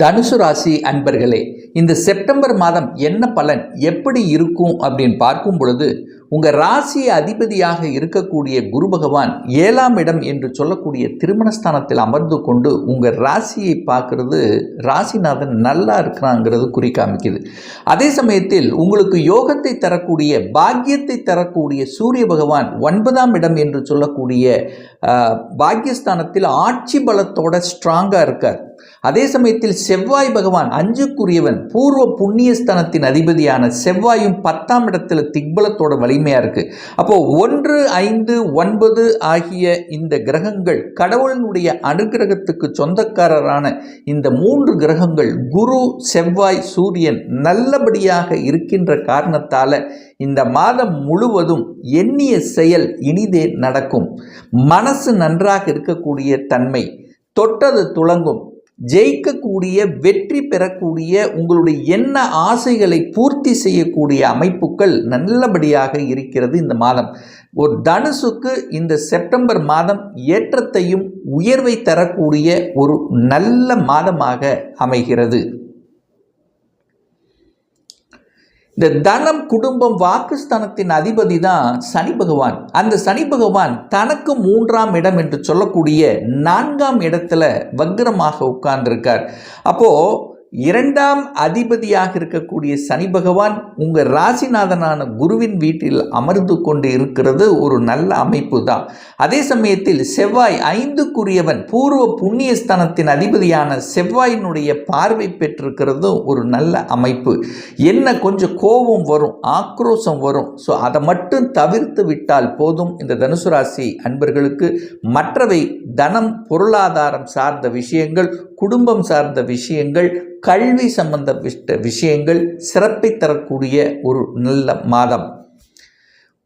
தனுசு ராசி அன்பர்களே இந்த செப்டம்பர் மாதம் என்ன பலன் எப்படி இருக்கும் அப்படின்னு பார்க்கும் பொழுது உங்கள் ராசி அதிபதியாக இருக்கக்கூடிய குரு பகவான் ஏழாம் இடம் என்று சொல்லக்கூடிய திருமணஸ்தானத்தில் அமர்ந்து கொண்டு உங்கள் ராசியை பார்க்கறது ராசிநாதன் நல்லா இருக்கிறாங்கிறது குறிக்காமிக்குது அதே சமயத்தில் உங்களுக்கு யோகத்தை தரக்கூடிய பாக்கியத்தை தரக்கூடிய சூரிய பகவான் ஒன்பதாம் இடம் என்று சொல்லக்கூடிய பாக்கியஸ்தானத்தில் ஆட்சி பலத்தோட ஸ்ட்ராங்காக இருக்கார். அதே சமயத்தில் செவ்வாய் பகவான் அஞ்சுக்குரியவன் பூர்வ புண்ணியஸ்தனத்தின் அதிபதியான செவ்வாயும் பத்தாம் இடத்துல திக்பலத்தோட வலிமையாக இருக்குது அப்போது ஒன்று ஐந்து ஒன்பது ஆகிய இந்த கிரகங்கள் கடவுளினுடைய அனுகிரகத்துக்கு சொந்தக்காரரான இந்த மூன்று கிரகங்கள் குரு செவ்வாய் சூரியன் நல்லபடியாக இருக்கின்ற காரணத்தால் இந்த மாதம் முழுவதும் எண்ணிய செயல் இனிதே நடக்கும். மனசு நன்றாக இருக்கக்கூடிய தன்மை தொட்டது துளங்கும். ஜெயிக்கக்கூடிய வெற்றி பெறக்கூடிய உங்களுடைய என்ன ஆசைகளை பூர்த்தி செய்யக்கூடிய அமைப்புகள் நல்லபடியாக இருக்கிறது இந்த மாதம். ஒரு தனுசுக்கு இந்த செப்டம்பர் மாதம் ஏற்றத்தையும் உயர்வை தரக்கூடிய ஒரு நல்ல மாதமாக அமைகிறது. இந்த தனம் குடும்பம் வாக்குஸ்தானத்தின் அதிபதி தான் சனி பகவான். அந்த சனி பகவான் தனக்கு மூன்றாம் இடம் என்று சொல்லக்கூடிய நான்காம் இடத்துல வக்ரமாக உட்கார்ந்திருக்கார். அப்போது இரண்டாம் அதிபதியாக இருக்கக்கூடிய சனி பகவான் உங்கள் ராசிநாதனான குருவின் வீட்டில் அமர்ந்து கொண்டு இருக்கிறது ஒரு நல்ல அமைப்பு தான். அதே சமயத்தில் செவ்வாய் ஐந்துக்குரியவன் பூர்வ புண்ணியஸ்தானத்தின் அதிபதியான செவ்வாயினுடைய பார்வை பெற்றிருக்கிறது ஒரு நல்ல அமைப்பு. என்ன கொஞ்சம் கோபம் வரும் ஆக்ரோஷம் வரும். ஸோ அதை மட்டும் தவிர்த்து விட்டால் போதும் இந்த தனுசு ராசி அன்பர்களுக்கு. மற்றவை தனம் பொருளாதாரம் சார்ந்த விஷயங்கள் குடும்பம் சார்ந்த விஷயங்கள் கல்வி சம்பந்த விஷயங்கள் சிறப்பை தரக்கூடிய ஒரு நல்ல மாதம்.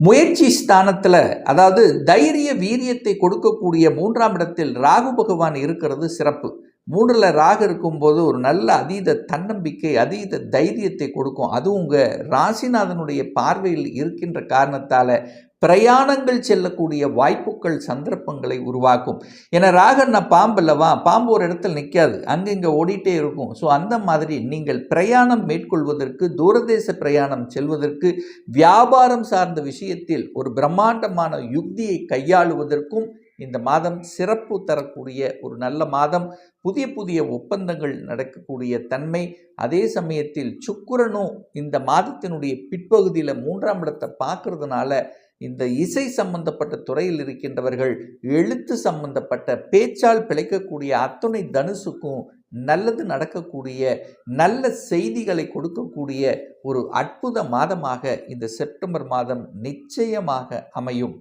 முயற்சி ஸ்தானத்தில் அதாவது தைரிய வீரியத்தை கொடுக்கக்கூடிய மூன்றாம் இடத்தில் ராகு பகவான் இருக்கிறது சிறப்பு. மூன்றில் ராகு இருக்கும்போது ஒரு நல்ல அதீத தன்னம்பிக்கை அதீத தைரியத்தை கொடுக்கும். அதுவும் உங்கள் ராசிநாதனுடைய பார்வையில் இருக்கின்ற காரணத்தால் பிரயாணங்கள் செல்லக்கூடிய வாய்ப்புகள் சந்தர்ப்பங்களை உருவாக்கும். ஏன்னா ராகன்னா நான் பாம்பு அல்லவா? பாம்பு ஒரு இடத்துல நிற்காது அங்கங்கே ஓடிட்டே இருக்கும். ஸோ அந்த மாதிரி நீங்கள் பிரயாணம் மேற்கொள்வதற்கு தூரதேச பிரயாணம் செல்வதற்கு வியாபாரம் சார்ந்த விஷயத்தில் ஒரு பிரம்மாண்டமான யுக்தியை கையாளுவதற்கும் இந்த மாதம் சிறப்பு தரக்கூடிய ஒரு நல்ல மாதம். புதிய புதிய ஒப்பந்தங்கள் நடக்கக்கூடிய தன்மை. அதே சமயத்தில் சுக்கிரனும் இந்த மாதத்தினுடைய பிற்பகுதியில் மூன்றாம் இடத்தை பார்க்கறதுனால இந்த இசை சம்பந்தப்பட்ட துறையில் இருக்கின்றவர்கள் எழுத்து சம்பந்தப்பட்ட பேச்சால் பிழைக்கக்கூடிய அத்துணை தனுசுக்கும் நல்லது நடக்கக்கூடிய நல்ல செய்திகளை கொடுக்கக்கூடிய ஒரு அற்புத மாதமாக இந்த செப்டம்பர் மாதம் நிச்சயமாக அமையும்.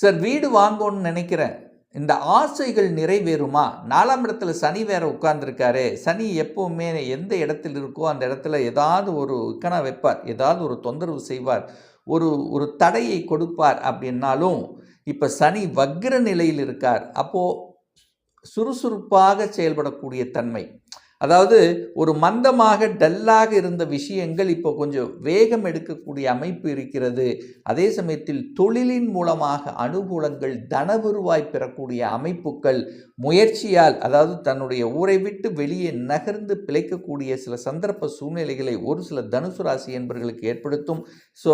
சார் வீடு வாங்கணும்னு நினைக்கிறேன். இந்த ஆசைகள் நிறைவேறுமா? நாலாம் இடத்துல சனி வேற உட்கார்ந்துருக்காரு. சனி எப்பவுமே எந்த இடத்துல இருக்கோ அந்த இடத்துல ஏதாவது ஒரு இக்கணம் வைப்பார். ஏதாவது ஒரு தொந்தரவு செய்வார். ஒரு ஒரு தடையை கொடுப்பார் அப்படின்னாலும் இப்போ சனி வக்ர நிலையில் இருக்கார். அப்போது சுறுசுறுப்பாக செயல்படக்கூடிய தன்மை. அதாவது ஒரு மந்தமாக டல்லாக இருந்த விஷயங்கள் இப்போ கொஞ்சம் வேகம் எடுக்கக்கூடிய அமைப்பு இருக்கிறது. அதே சமயத்தில் தொழிலின் மூலமாக அனுகூலங்கள் தனவருவாய் பெறக்கூடிய அமைப்புகள் முயற்சியால் அதாவது தன்னுடைய ஊரை விட்டு வெளியே நகர்ந்து பிழைக்கக்கூடிய சில சந்தர்ப்ப சூழ்நிலைகளை ஒரு சில தனுசு ராசி என்பவர்களுக்கு ஏற்படுத்தும். ஸோ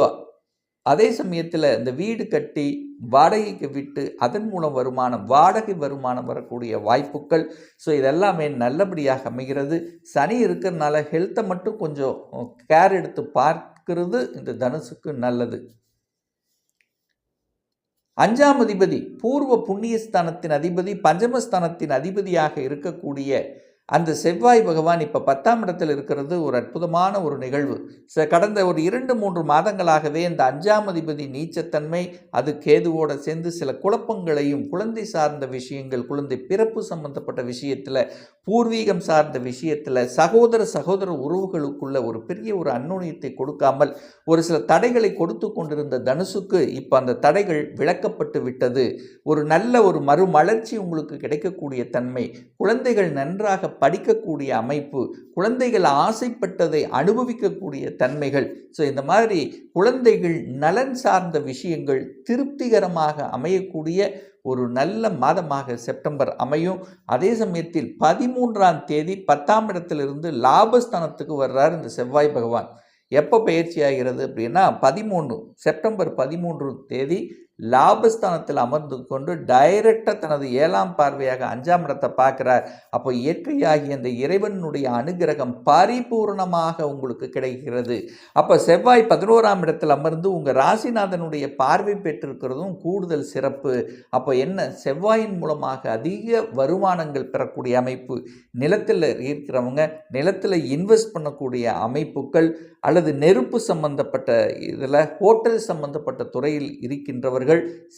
அதே சமயத்தில் இந்த வீடு கட்டி வாடகைக்கு விட்டு அதன் மூலம் வருமானம் வாடகை வருமானம் வரக்கூடிய வாய்ப்புகள். ஸோ இதெல்லாமே நல்லபடியாக அமைகிறது. சனி இருக்கிறதுனால ஹெல்த்தை மட்டும் கொஞ்சம் கேர் எடுத்து பார்க்கிறது இந்த தனுசுக்கு நல்லது. அஞ்சாம் அதிபதி பூர்வ புண்ணியஸ்தானத்தின் அதிபதி பஞ்சமஸ்தானத்தின் அதிபதியாக இருக்கக்கூடிய அந்த செவ்வாய் பகவான் இப்போ பத்தாம் இடத்தில் இருக்கிறது ஒரு அற்புதமான ஒரு நிகழ்வு. ச கடந்த ஒரு இரண்டு மூன்று மாதங்களாகவே இந்த அஞ்சாம் அதிபதி நீச்சத்தன்மை அது கேதுவோடு சேர்ந்து சில குழப்பங்களையும் குழந்தை சார்ந்த விஷயங்கள் குழந்தை பிறப்பு சம்பந்தப்பட்ட விஷயத்தில் பூர்வீகம் சார்ந்த விஷயத்தில் சகோதர சகோதர உறவுகளுக்குள்ள ஒரு பெரிய ஒரு அந்நுணியத்தை கொடுக்காமல் ஒரு சில தடைகளை கொடுத்து கொண்டிருந்த தனுசுக்கு இப்போ அந்த தடைகள் விளக்கப்பட்டு விட்டது. ஒரு நல்ல ஒரு மறுமலர்ச்சி உங்களுக்கு கிடைக்கக்கூடிய தன்மை. குழந்தைகள் நன்றாக படிக்கக்கூடிய அமைப்பு குழந்தைகள் ஆசைப்பட்டதை அனுபவிக்கக்கூடிய தன்மைகள். ஸோ இந்த மாதிரி குழந்தைகள் நலன் சார்ந்த விஷயங்கள் திருப்திகரமாக அமையக்கூடிய ஒரு நல்ல மாதமாக செப்டம்பர் அமையும். அதே சமயத்தில் பதிமூன்றாம் தேதி பத்தாம் இடத்திலிருந்து லாபஸ்தானத்துக்கு வர்றார் இந்த செவ்வாய் பகவான். எப்போ பயிற்சி ஆகிறது அப்படின்னா பதிமூன்று செப்டம்பர் பதிமூன்று தேதி லாபஸ்தானத்தில் அமர்ந்து கொண்டு டைரக்டாக தனது ஏழாம் பார்வையாக அஞ்சாம் இடத்தை பார்க்குறார். அப்போ இயற்கையாகிய அந்த இறைவனுடைய அனுகிரகம் பரிபூர்ணமாக உங்களுக்கு கிடைக்கிறது. அப்போ செவ்வாய் பதினோராம் இடத்தில் அமர்ந்து உங்கள் ராசிநாதனுடைய பார்வை பெற்றிருக்கிறதும் கூடுதல் சிறப்பு. அப்போ என்ன? செவ்வாயின் மூலமாக அதிக வருமானங்கள் பெறக்கூடிய அமைப்பு. நிலத்தில் இருக்கிறவங்க நிலத்தில் இன்வெஸ்ட் பண்ணக்கூடிய அமைப்புகள் அல்லது நெருப்பு சம்பந்தப்பட்ட இதில் ஹோட்டல் சம்பந்தப்பட்ட துறையில் இருக்கின்றவர்கள்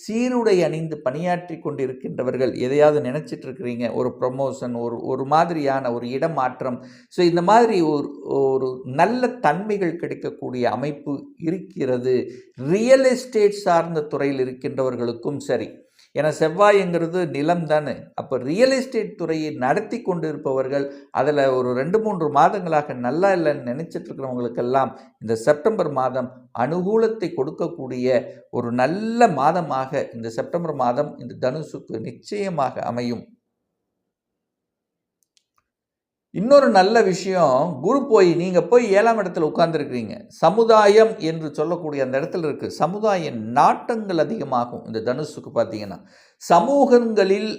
சீருடை அணிந்து பணியாற்றி கொண்டிருக்கின்றவர்கள். எதையாவது நினச்சிட்டு இருக்கிறீங்க ஒரு ப்ரொமோஷன் ஒரு ஒரு மாதிரியான ஒரு இடமாற்றம். ஸோ இந்த மாதிரி ஒரு ஒரு நல்ல தன்மைகள் கிடைக்கக்கூடிய அமைப்பு இருக்கிறது. ரியல் எஸ்டேட் சார்ந்த துறையில் இருக்கின்றவர்களுக்கும் சரி. ஏன்னா செவ்வாய்ங்கிறது நிலம் தானே. அப்போ ரியல் எஸ்டேட் துறையை நடத்தி கொண்டு இருப்பவர்கள் அதில் ஒரு ரெண்டு மூன்று மாதங்களாக நல்லா இல்லைன்னு நினச்சிட்டு இருக்கிறவங்களுக்கெல்லாம் இந்த செப்டம்பர் மாதம் அனுகூலத்தை கொடுக்கக்கூடிய ஒரு நல்ல மாதமாக இந்த செப்டம்பர் மாதம் இந்த தனுசுக்கு நிச்சயமாக அமையும். இன்னொரு நல்ல விஷயம் குரு போய் நீங்கள் போய் ஏழாம் இடத்துல உட்கார்ந்துருக்கிறீங்க. சமுதாயம் என்று சொல்லக்கூடிய அந்த இடத்துல இருக்குது சமுதாய நாட்டங்கள் அதிகமாகும். இந்த தனுசுக்கு பார்த்தீங்கன்னா சமூகங்களில்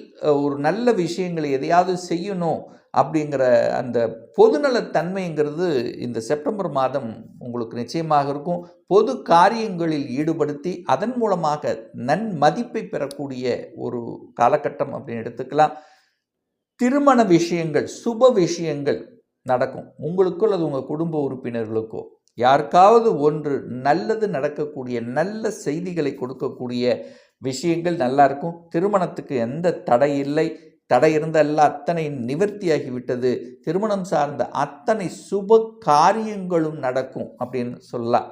ஒரு நல்ல விஷயங்களை எதையாவது செய்யணும் அப்படிங்கிற அந்த பொதுநலத்தன்மைங்கிறது இந்த செப்டம்பர் மாதம் உங்களுக்கு நிச்சயமாக இருக்கும். பொது காரியங்களில் ஈடுபடுத்தி அதன் மூலமாக நன்மதிப்பை பெறக்கூடிய ஒரு காலகட்டம் அப்படின்னு எடுத்துக்கலாம். திருமண விஷயங்கள் சுப விஷயங்கள் நடக்கும். உங்களுக்கோ அல்லது உங்கள் குடும்ப உறுப்பினர்களுக்கோ யாருக்காவது ஒன்று நல்லது நடக்கக்கூடிய நல்ல செய்திகளை கொடுக்கக்கூடிய விஷயங்கள் நல்லா இருக்கும். திருமணத்துக்கு எந்த தடை இல்லை. தடை இருந்த எல்லா அத்தனை நிவர்த்தியாகிவிட்டது திருமணம் சார்ந்த அத்தனை சுப காரியங்களும் நடக்கும் அப்படின்னு சொல்லலாம்.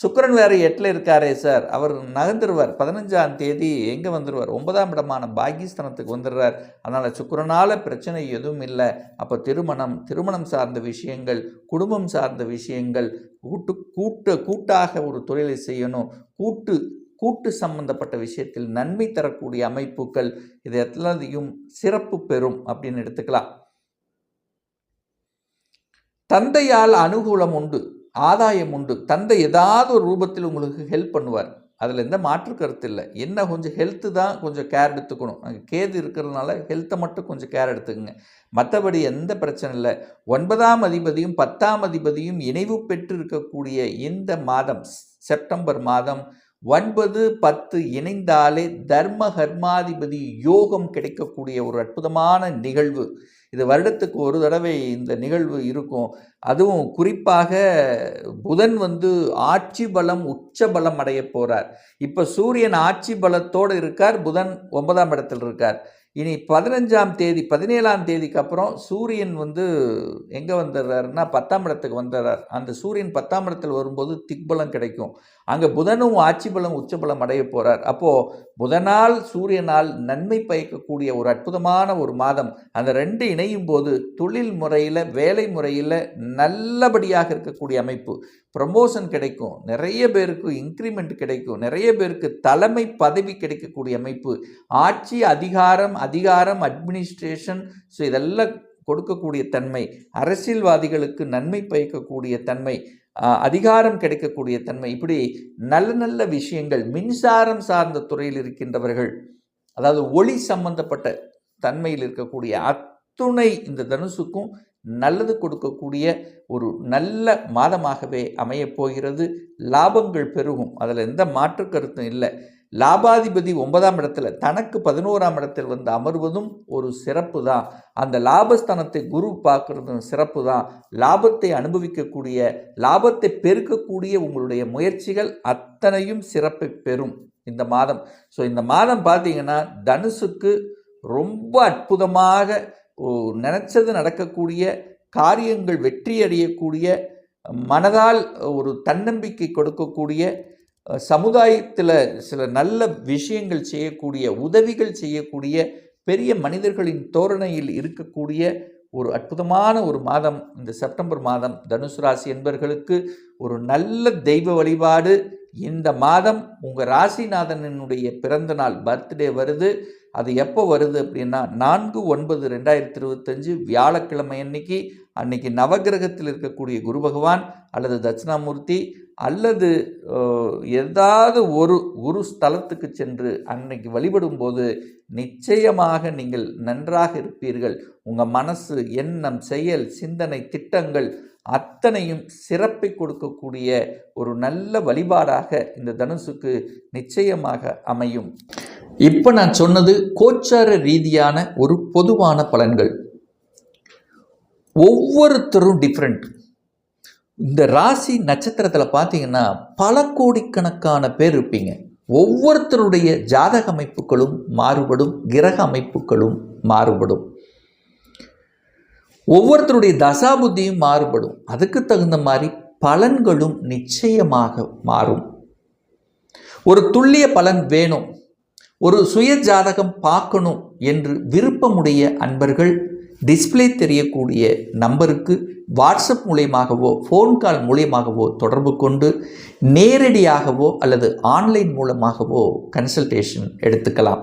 சுக்கரன் வேறு எட்டில் இருக்காரே சார் அவர் நகர்ந்துருவார். பதினஞ்சாம் தேதி எங்கே வந்துடுவார் ஒன்பதாம் இடமான பாகிஸ்தானத்துக்கு வந்துடுறார். அதனால் சுக்கரனால் பிரச்சனை எதுவும் இல்லை. அப்போ திருமணம் திருமணம் சார்ந்த விஷயங்கள் குடும்பம் சார்ந்த விஷயங்கள் கூட்டு கூட்டு கூட்டாக ஒரு தொழிலை செய்யணும். கூட்டு கூட்டு சம்பந்தப்பட்ட விஷயத்தில் நன்மை தரக்கூடிய அமைப்புகள் இது எல்லாத்தையும் சிறப்பு பெறும் அப்படின்னு எடுத்துக்கலாம். தந்தையால் அனுகூலம் உண்டு. ஆதாயம் உண்டு. தந்தை ஏதாவது ஒரு ரூபத்தில் உங்களுக்கு ஹெல்ப் பண்ணுவார். அதில் எந்த மாற்று கருத்து இல்லை. என்ன கொஞ்சம் ஹெல்த்து தான் கொஞ்சம் கேர் எடுத்துக்கணும். அங்கே கேது இருக்கிறதுனால ஹெல்த்தை மட்டும் கொஞ்சம் கேர் எடுத்துக்கங்க. மற்றபடி எந்த பிரச்சனை இல்லை. ஒன்பதாம் அதிபதியும் பத்தாம் அதிபதியும் இணைவு பெற்று இருக்கக்கூடிய இந்த மாதம் செப்டம்பர் மாதம் ஒன்பது பத்து இணைந்தாலே தர்ம கர்மாதிபதி யோகம் கிடைக்கக்கூடிய ஒரு அற்புதமான நிகழ்வு. இது வருடத்துக்கு ஒரு தடவை இந்த நிகழ்வு இருக்கும். அதுவும் குறிப்பாக புதன் வந்து ஆட்சி பலம் உச்ச பலம் அடைய போகிறார் இப்போ சூரியன் ஆட்சி பலத்தோடு இருக்கார் புதன் ஒன்பதாம் இடத்தில் இருக்கார். இனி பதினஞ்சாம் தேதி பதினேழாம் தேதிக்கு அப்புறம் சூரியன் வந்து எங்கே வந்துடுறாருன்னா பத்தாம் இடத்துக்கு வந்துடுறார். அந்த சூரியன் பத்தாம் இடத்தில் வரும்போது திக்பலம் கிடைக்கும். அங்கே புதனும் ஆட்சி பலம் உச்சபலம் அடைய போகிறார் அப்போது புதனால் சூரியனால் நன்மை பயக்கக்கூடிய ஒரு அற்புதமான ஒரு மாதம். அந்த ரெண்டு இணையும் போது தொழில் முறையில் வேலை முறையில் நல்லபடியாக இருக்கக்கூடிய அமைப்பு. ப்ரமோஷன் கிடைக்கும். நிறைய பேருக்கு இன்க்ரிமெண்ட் கிடைக்கும். நிறைய பேருக்கு தலைமை பதவி கிடைக்கக்கூடிய அமைப்பு. ஆட்சி அதிகாரம் அதிகாரம் அட்மினிஸ்ட்ரேஷன் ஸோ இதெல்லாம் கொடுக்கக்கூடிய தன்மை. அரசியல்வாதிகளுக்கு நன்மை பயக்கக்கூடிய தன்மை. அதிகாரம் கிடைக்கக்கூடிய தன்மை. இப்படி நல்ல நல்ல விஷயங்கள் மின்சாரம் சார்ந்த துறையில் இருக்கின்றவர்கள் அதாவது ஒளி சம்பந்தப்பட்ட தன்மையில் இருக்கக்கூடிய அத்துணை இந்த தனுசுக்கும் நல்லது கொடுக்கக்கூடிய ஒரு நல்ல மாதமாகவே அமையப் போகிறது. லாபங்கள் பெருகும். அதில் எந்த மாற்று கருத்தும் இல்லை. லாபாதிபதி ஒன்பதாம் இடத்துல தனக்கு பதினோராம் இடத்தில் வந்து அமர்வதும் ஒரு சிறப்பு தான். அந்த லாபஸ்தானத்தை குரு பார்க்குறதும் சிறப்பு தான். லாபத்தை அனுபவிக்கக்கூடிய லாபத்தை பெருக்கக்கூடிய உங்களுடைய முயற்சிகள் அத்தனையும் சிறப்பை பெறும் இந்த மாதம். ஸோ இந்த மாதம் பார்த்தீங்கன்னா தனுசுக்கு ரொம்ப அற்புதமாக நினச்சது நடக்கக்கூடிய காரியங்கள் வெற்றி அடையக்கூடிய மனதால் ஒரு தன்னம்பிக்கை கொடுக்கக்கூடிய சமுதாயத்தில் சில நல்ல விஷயங்கள் செய்யக்கூடிய உதவிகள் செய்யக்கூடிய பெரிய மனிதர்களின் தோரணையில் இருக்கக்கூடிய ஒரு அற்புதமான ஒரு மாதம். இந்த செப்டம்பர் மாதம் தனுசு ராசி என்பர்களுக்கு ஒரு நல்ல தெய்வ வழிபாடு இந்த மாதம் உங்கள் ராசிநாதனனுடைய பிறந்த நாள் பர்த்டே வருது. அது எப்போ வருது அப்படின்னா நான்கு ஒன்பது ரெண்டாயிரத்தி இருபத்தஞ்சு வியாழக்கிழமை அன்னைக்கு அன்னைக்கு நவகிரகத்தில் இருக்கக்கூடிய குரு பகவான் அல்லது தட்சிணாமூர்த்தி அல்லது ஏதாவது ஒரு குரு ஸ்தலத்துக்கு சென்று அன்னைக்கு வழிபடும்போது நிச்சயமாக நீங்கள் நன்றாக இருப்பீர்கள். உங்கள் மனசு எண்ணம் செயல் சிந்தனை திட்டங்கள் அத்தனையும் சிறப்பை கொடுக்கக்கூடிய ஒரு நல்ல வழிபாடாக இந்த தனுசுக்கு நிச்சயமாக அமையும். இப்போ நான் சொன்னது கோச்சார ரீதியான ஒரு பொதுவான பலன்கள். ஒவ்வொருத்தரும் டிஃப்ரெண்ட் இந்த ராசி நட்சத்திரத்தில் பார்த்தீங்கன்னா பல கோடிக்கணக்கான பேர் இருப்பீங்க. ஒவ்வொருத்தருடைய ஜாதக அமைப்புகளும் மாறுபடும் கிரக அமைப்புகளும் மாறுபடும். ஒவ்வொருத்தருடைய தசாபுத்தியும் மாறுபடும். அதுக்கு தகுந்த மாதிரி பலன்களும் நிச்சயமாக மாறும். ஒரு துல்லிய பலன் வேணும். ஒரு சுய ஜாதகம் பார்க்கணும் என்று விருப்பமுடைய அன்பர்கள் டிஸ்ப்ளே தெரியக்கூடிய நம்பருக்கு வாட்ஸ்அப் மூலியமாகவோ ஃபோன் கால் மூலியமாகவோ தொடர்பு கொண்டு நேரடியாகவோ அல்லது ஆன்லைன் மூலமாகவோ கன்சல்டேஷன் எடுத்துக்கலாம்.